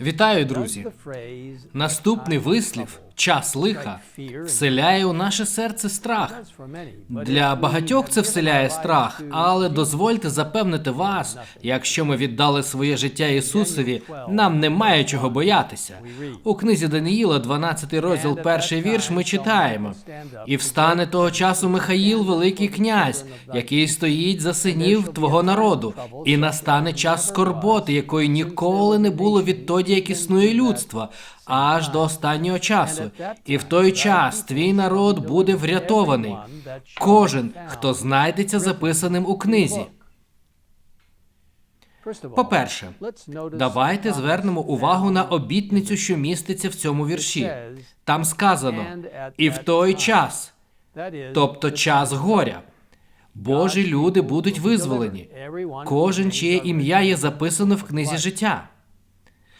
Вітаю, друзі! Наступний вислів час лиха вселяє у наше серце страх. Для багатьох це вселяє страх, але дозвольте запевнити вас, якщо ми віддали своє життя Ісусові, нам немає чого боятися. У книзі Даниїла, 12 розділ, перший вірш, ми читаємо: і встане того часу Михаїл, великий князь, який стоїть за синів твого народу, і настане час скорботи, якої ніколи не було відтоді, як існує людство, аж до останнього часу. І в той час твій народ буде врятований. Кожен, хто знайдеться записаним у книзі. По-перше, давайте звернемо увагу на обітницю, що міститься в цьому вірші. Там сказано і в той час, тобто час горя. Божі люди будуть визволені. Кожен, чиє ім'я є записано в книзі життя.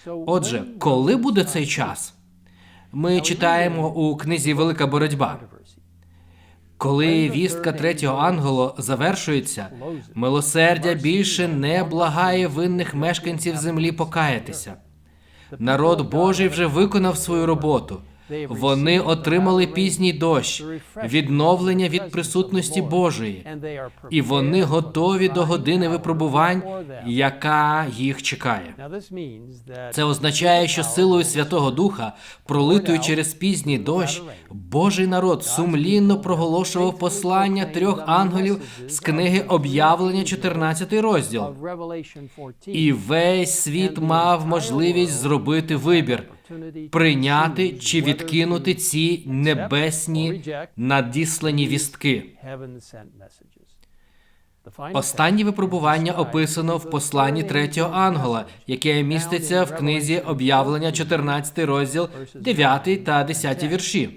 Отже, коли буде цей час? Ми читаємо у книзі Велика боротьба. Коли вістка третього ангелу завершується, милосердя більше не благає винних мешканців землі покаятися. Народ Божий вже виконав свою роботу. Вони отримали пізній дощ, відновлення від присутності Божої, і вони готові до години випробувань, яка їх чекає. Це означає, що силою Святого Духа, пролитою через пізній дощ, Божий народ сумлінно проголошував послання трьох ангелів з книги об'явлення, 14 розділ. І весь світ мав можливість зробити вибір прийняти чи відкинути ці небесні надіслані вістки. Останнє випробування описано в посланні третього ангела, яке міститься в книзі об'явлення, 14 розділ, 9 та 10 вірші.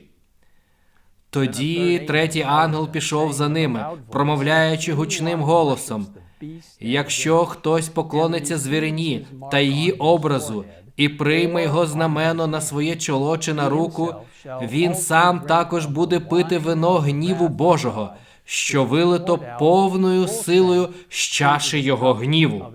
Тоді третій ангел пішов за ними, промовляючи гучним голосом: якщо хтось поклониться звірині та її образу і прийме його знамено на своє чоло чи на руку, він сам також буде пити вино гніву Божого, що вилито повною силою з чаші його гніву.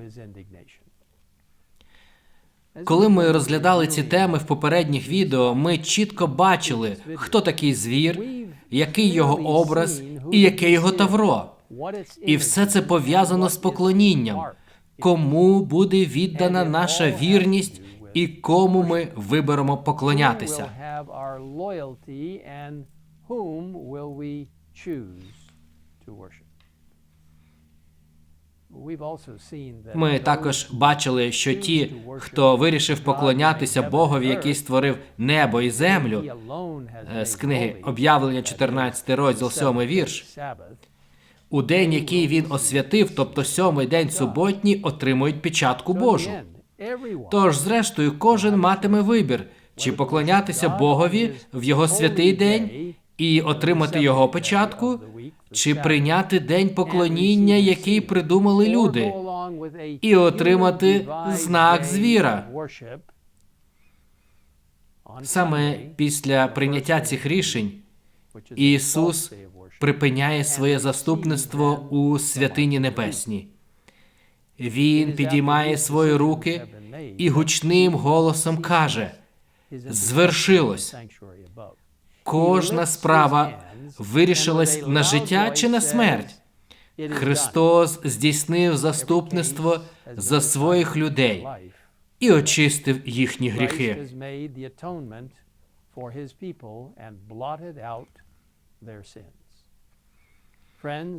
Коли ми розглядали ці теми в попередніх відео, ми чітко бачили, хто такий звір, який його образ і яке його тавро. І все це пов'язано з поклонінням. Кому буде віддана наша вірність і кому ми виберемо поклонятися. Ми також бачили, що ті, хто вирішив поклонятися Богові, який створив небо і землю, е, з книги об'явлення, 14 розділ, 7 вірш. У день, який він освятив, тобто сьомий день суботній, отримують печатку Божу. Тож, зрештою, кожен матиме вибір, чи поклонятися Богові в його святий день і отримати його печатку, чи прийняти день поклоніння, який придумали люди, і отримати знак звіра. Саме після прийняття цих рішень Ісус припиняє своє заступництво у святині небесній. Він підіймає свої руки і гучним голосом каже: звершилось. Кожна справа вирішилась на життя чи на смерть. Христос здійснив заступництво за своїх людей і очистив їхні гріхи.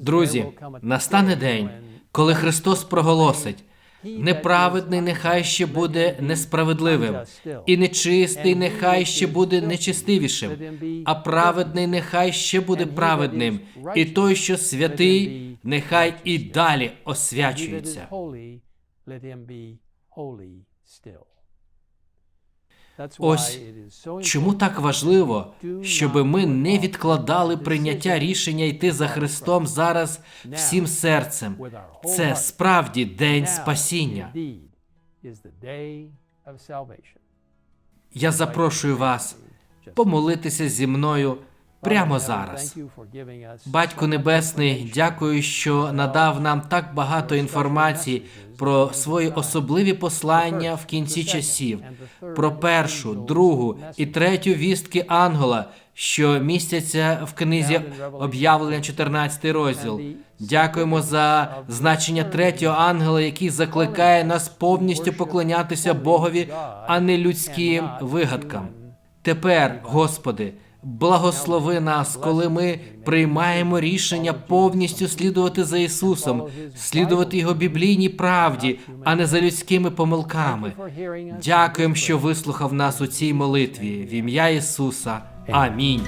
Друзі, настане день, коли Христос проголосить. Неправедний нехай ще буде несправедливим, і нечистий нехай ще буде нечистивішим, а праведний нехай ще буде праведним, і той, що святий, нехай і далі освячується. Ось чому так важливо, щоб ми не відкладали прийняття рішення йти за Христом зараз всім серцем. Це справді день спасіння. Я запрошую вас помолитися зі мною прямо зараз. Батько Небесний, дякую, що надав нам так багато інформації про свої особливі послання в кінці часів, про першу, другу і третю вістки ангела, що містяться в книзі об'явлення 14 розділ. Дякуємо за значення третього ангела, який закликає нас повністю поклонятися Богові, а не людським вигадкам. Тепер, Господи, благослови нас, коли ми приймаємо рішення повністю слідувати за Ісусом, слідувати Його біблійній правді, а не за людськими помилками. Дякуємо, що вислухав нас у цій молитві. В ім'я Ісуса. Амінь.